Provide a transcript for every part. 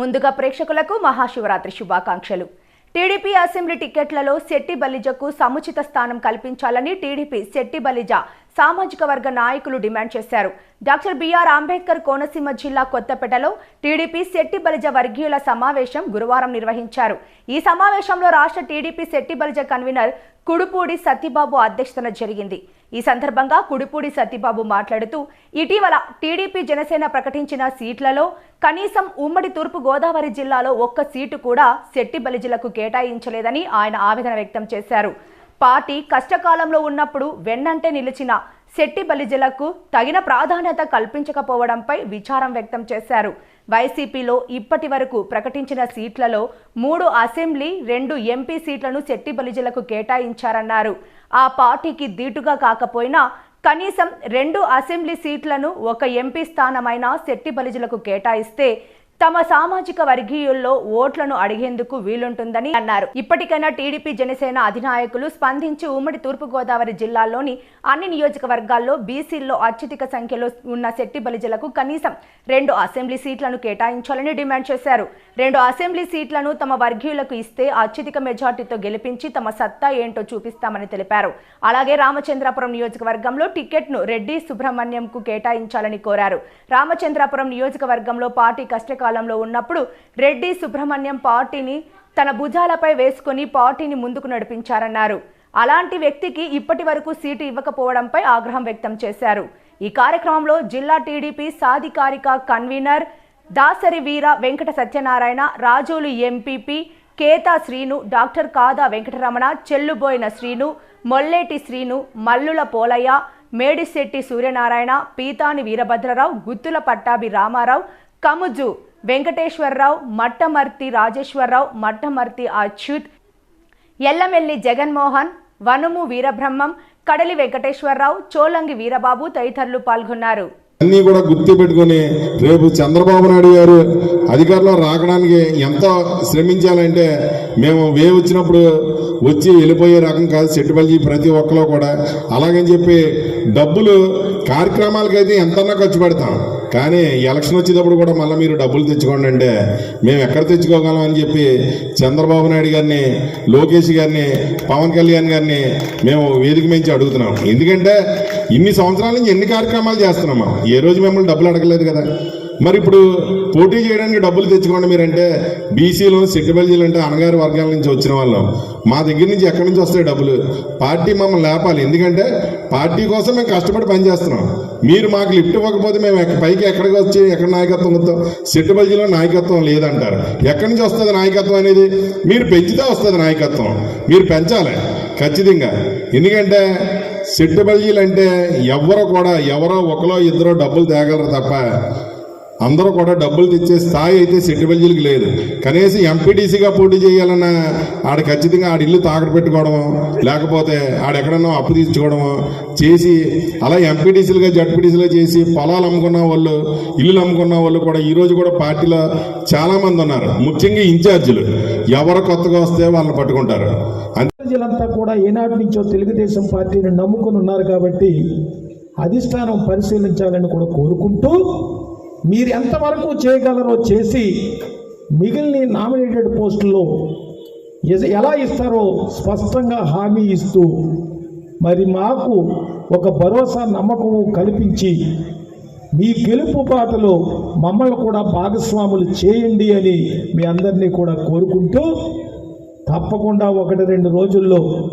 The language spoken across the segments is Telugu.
ముందుగా ప్రేక్షకులకు మహాశివరాత్రి శుభాకాంక్షలు. టీడీపీ అసెంబ్లీ టికెట్లలో శెట్టి బలిజకు సముచిత స్థానం కల్పించాలని టీడీపీ శెట్టి బలిజ సామాజిక వర్గ నాయకులు డిమాండ్ చేశారు. డాక్టర్ బిఆర్ అంబేద్కర్ కోనసీమ జిల్లా కొత్తపేటలో టీడీపీ శెట్టి బలిజ వర్గీయుల సమావేశం గురువారం నిర్వహించారు. ఈ సమావేశంలో రాష్ట్ర టీడీపీ శెట్టి బలిజ కన్వీనర్ కుడుపూడి సత్యబాబు అధ్యక్షతన జరిగింది. ఈ సందర్భంగా కుడిపూడి సత్యబాబు మాట్లాడుతూ ఇటీవల టీడీపీ జనసేన ప్రకటించిన సీట్లలో కనీసం ఉమ్మడి తూర్పు గోదావరి జిల్లాలో ఒక్క సీటు కూడా శెట్టి బలిజలకు కేటాయించలేదని ఆయన ఆవేదన వ్యక్తం చేశారు. పార్టీ కష్టకాలంలో ఉన్నప్పుడు వెన్నంటే నిలిచిన శెట్టి బలిజలకు తగిన ప్రాధాన్యత కల్పించకపోవడంపై విచారం వ్యక్తం చేశారు. వైసీపీలో ఇప్పటి వరకు ప్రకటించిన సీట్లలో మూడు అసెంబ్లీ రెండు ఎంపీ సీట్లను శెట్టి బలిజలకు కేటాయించారన్నారు. ఆ పార్టీకి దీటుగా కాకపోయినా కనీసం రెండు అసెంబ్లీ సీట్లను ఒక ఎంపీ స్థానమైన శెట్టి బలిజలకు కేటాయిస్తే తమ సామాజిక వర్గీయుల్లో ఓట్లను అడిగేందుకు వీలుంటుందని అన్నారు. ఇప్పటికైనా టీడీపీ జనసేన అధినాయకులు స్పందించి ఉమ్మడి తూర్పుగోదావరి జిల్లాలోని అన్ని నియోజకవర్గాల్లో బీసీల్లో అత్యధిక సంఖ్యలో ఉన్న శెట్టి బలిజలకు కనీసం రెండు అసెంబ్లీ సీట్లను కేటాయించాలని డిమాండ్ చేశారు. రెండు అసెంబ్లీ సీట్లను తమ వర్గీయులకు ఇస్తే అత్యధిక మెజార్టీతో గెలిపించి తమ సత్తా ఏంటో చూపిస్తామని తెలిపారు. అలాగే రామచంద్రాపురం నియోజకవర్గంలో టికెట్ను రెడ్డి సుబ్రహ్మణ్యంకు కేటాయించాలని కోరారు. రామచంద్రాపురం నియోజకవర్గంలో పార్టీ కష్టకాలంలో ఉన్నప్పుడు రెడ్డి సుబ్రహ్మణ్యం పార్టీని తన భుజాలపై వేసుకుని పార్టీని ముందుకు నడిపించారన్నారు. అలాంటి వ్యక్తికి ఇప్పటి వరకు సీటు ఇవ్వకపోవడంపై ఆగ్రహం వ్యక్తం చేశారు. ఈ కార్యక్రమంలో జిల్లా TDP సాధికారిక convener Dasari Veera Venkata Satyanarayana Razole MPP Keta Srinu doctor Kada Venkataramana Chelluboina Srinu Molleti Srinu Mallula Polayya Medisetti Suryanarayana Peethani Veerabhadrarao గుత్తుల పట్టాభి రామారావు కముజు వెంకటేశ్వరరావు మట్టమర్తి రాజేశ్వరరావు మట్టమర్తి అచ్యుత్ ఎల్లమెల్లి జగన్మోహన్ వనుము వీరబ్రహ్మం కడలి వెంకటేశ్వరరావు చోలంగి వీరబాబు తదితరులు పాల్గొన్నారు. అన్నీ కూడా గుర్తు పెట్టుకొని రేపు చంద్రబాబు నాయుడు గారు అధికారంలో రాకడానికి ఎంత శ్రమించాలంటే మేము వే వచ్చినప్పుడు వచ్చి వెళ్ళిపోయే రకం కాదు చెట్టుపల్లి ప్రతి ఒక్కరు కూడా. అలాగని చెప్పి డబ్బులు కార్యక్రమాలకైతే ఎంతన్నా ఖర్చు పెడతాం. కానీ ఎలక్షన్ వచ్చేటప్పుడు కూడా మళ్ళీ మీరు డబ్బులు తెచ్చుకోండి అంటే మేము ఎక్కడ తెచ్చుకోగలం అని చెప్పి చంద్రబాబు నాయుడు గారిని లోకేష్ గారిని పవన్ కళ్యాణ్ గారిని మేము వేదిక మించి అడుగుతున్నాం. ఎందుకంటే ఇన్ని సంవత్సరాల నుంచి ఎన్ని కార్యక్రమాలు చేస్తున్నాం ఏ రోజు మిమ్మల్ని డబ్బులు అడగలేదు కదా. మరి ఇప్పుడు పోటీ చేయడానికి డబ్బులు తెచ్చుకోండి మీరంటే బీసీలు సిట్టుబల్జీలు అంటే అనగారి వర్గాల నుంచి వచ్చిన వాళ్ళం. మా దగ్గర నుంచి ఎక్కడి నుంచి వస్తాయి డబ్బులు? పార్టీ మమ్మల్ని లేపాలి. ఎందుకంటే పార్టీ కోసం మేము కష్టపడి పనిచేస్తున్నాం. మీరు మాకు లిఫ్ట్ ఇవ్వకపోతే మేము పైకి ఎక్కడికి వచ్చి ఎక్కడ నాయకత్వం వస్తాం సిట్టుబల్జీలో నాయకత్వం లేదంటారు. ఎక్కడి నుంచి వస్తుంది నాయకత్వం అనేది? మీరు పెంచితే వస్తుంది నాయకత్వం. మీరు పెంచాలి. ఖచ్చితంగా. ఎందుకంటే సిట్టుబల్జీలు అంటే ఎవరో కూడా ఎవరో ఒకరో ఇద్దరో డబ్బులు తేగలరు తప్ప అందరూ కూడా డబ్బులు తెచ్చే స్థాయి అయితే సెట్టిబల్జీలకు లేదు. కనీసం ఎంపీటీసీగా పోటీ చేయాలన్న ఆడ ఖచ్చితంగా ఆడ ఇల్లు తాకట్టు పెట్టుకోవడం లేకపోతే ఆడెక్కడన్నా అప్పు తీర్చుకోవడం చేసి అలా ఎంపీటీసీలుగా జడ్పీటీసీలుగా చేసి పొలాలు అమ్ముకున్న వాళ్ళు ఇల్లులు అమ్ముకున్న వాళ్ళు కూడా ఈరోజు కూడా పార్టీలో చాలామంది ఉన్నారు. ముఖ్యంగా ఇన్ఛార్జీలు. ఎవరు కొత్తగా వస్తే వాళ్ళని పట్టుకుంటారు. అంతే. ప్రజలంతా కూడా ఏనాటి నుంచో తెలుగుదేశం పార్టీని నమ్ముకుని ఉన్నారు కాబట్టి అధిష్టానం పరిశీలించాలని కూడా కోరుకుంటూ మీరు ఎంతవరకు చేయగలరో చేసి మిగిలిన నామినేటెడ్ పోస్టుల్లో ఎలా ఇస్తారో స్పష్టంగా హామీ ఇస్తూ మరి మాకు ఒక భరోసా నమ్మకము కల్పించి మీ గెలుపు బాటలో మమ్మల్ని కూడా భాగస్వాములు చేయండి అని మీ అందరినీ కూడా కోరుకుంటూ తప్పకుండా ఒకటి రెండు రోజుల్లో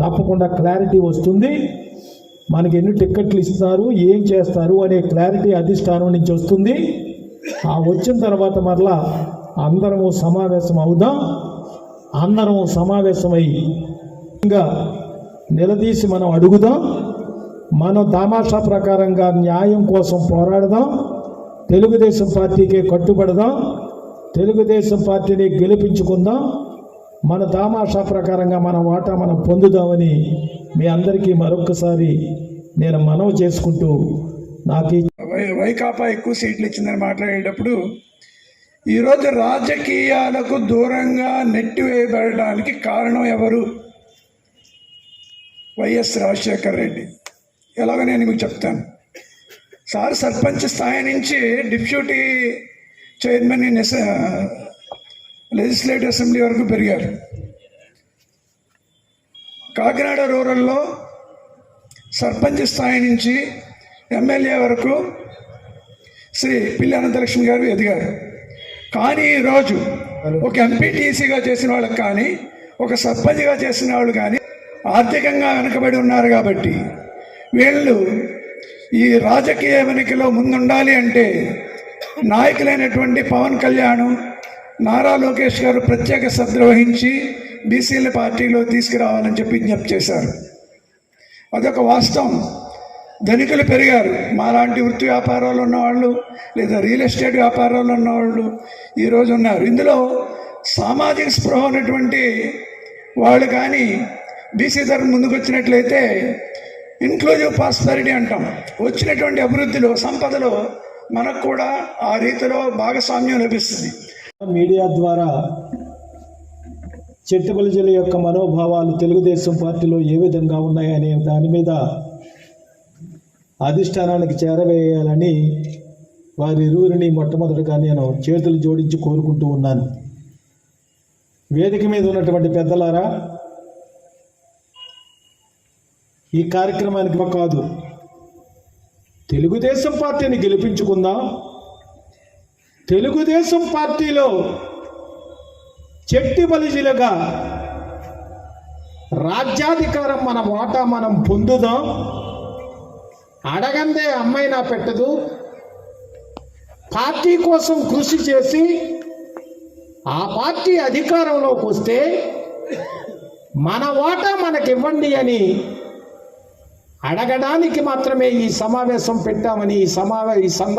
తప్పకుండా క్లారిటీ వస్తుంది. మనకి ఎన్ని టిక్కెట్లు ఇస్తారు ఏం చేస్తారు అనే క్లారిటీ అధిష్టానం నుంచి వస్తుంది. ఆ వచ్చిన తర్వాత మరలా అందరము సమావేశం అవుదాం. అందరం సమావేశమై ఇంకా నిలదీసి మనం అడుగుదాం. మనం దామాషా ప్రకారంగా న్యాయం కోసం పోరాడదాం. తెలుగుదేశం పార్టీకే కట్టుబడదాం. తెలుగుదేశం పార్టీని గెలిపించుకుందాం. మన దామాషా ప్రకారంగా మన వాటా మనం పొందుదామని మీ అందరికీ మరొకసారి నేను మనవి చేసుకుంటూ నాకు వై వైకాపా ఎక్కువ సీట్లు ఇచ్చిందని మాట్లాడేటప్పుడు ఈరోజు రాజకీయాలకు దూరంగా నెట్టివేయబడడానికి కారణం ఎవరు? వైఎస్ రాజశేఖర్ రెడ్డి. ఎలాగో నేను మీకు చెప్తాను. సార్ సర్పంచ్ స్థాయి నుంచి డిప్యూటీ చైర్మన్ లెజిస్లేటివ్ అసెంబ్లీ వరకు పెరిగారు. కాకినాడ రూరల్లో సర్పంచ్ స్థాయి నుంచి ఎమ్మెల్యే వరకు శ్రీ పిల్లి అనంతలక్ష్మి గారు ఎదిగారు. కానీ ఈరోజు ఒక ఎంపీటీసీగా చేసిన వాళ్ళకి కానీ ఒక సర్పంచ్గా చేసిన వాళ్ళు కానీ ఆర్థికంగా వెనుకబడి ఉన్నారు కాబట్టి వీళ్ళు ఈ రాజకీయ వెనుకలో ముందుండాలి అంటే నాయకులైనటువంటి పవన్ కళ్యాణ్ నారా లోకేష్ గారు ప్రత్యేక శ్రద్ధ వహించి బీసీల పార్టీలో తీసుకురావాలని చెప్పి విజ్ఞప్తి చేశారు. అదొక వాస్తవం. ధనికులు పెరిగారు. మాలాంటి వృత్తి వ్యాపారాలు ఉన్నవాళ్ళు లేదా రియల్ ఎస్టేట్ వ్యాపారాలు ఉన్నవాళ్ళు ఈరోజు ఉన్నారు. ఇందులో సామాజిక స్పృహ ఉన్నటువంటి వాళ్ళు కానీ బీసీ తరఫు ముందుకు వచ్చినట్లయితే ఇన్క్లూజివ్ పాస్పారిటీ అంటాం. వచ్చినటువంటి అభివృద్ధిలో సంపదలో మనకు కూడా ఆ రీతిలో భాగస్వామ్యం లభిస్తుంది. మీడియా ద్వారా చెట్టుబలిజల యొక్క మనోభావాలు తెలుగుదేశం పార్టీలో ఏ విధంగా ఉన్నాయనే దాని మీద అధిష్టానానికి చేరవేయాలని వారి ఇరువురిని మొట్టమొదటిగా నేను చేతులు జోడించి కోరుకుంటూ ఉన్నాను. వేదిక మీద ఉన్నటువంటి పెద్దలారా ఈ కార్యక్రమానికి కాదు తెలుగుదేశం పార్టీని గెలిపించుకుందాం. తెలుగుదేశం పార్టీలో చెట్టి బలిజీలుగా రాజ్యాధికారం మన వాటా మనం పొందుదాం. అడగందే అమ్మైనా పెట్టదు. పార్టీ కోసం కృషి చేసి ఆ పార్టీ అధికారంలోకి వస్తే మన వాటా మనకివ్వండి అని అడగడానికి మాత్రమే ఈ సమావేశం పెట్టామని ఈ సమావే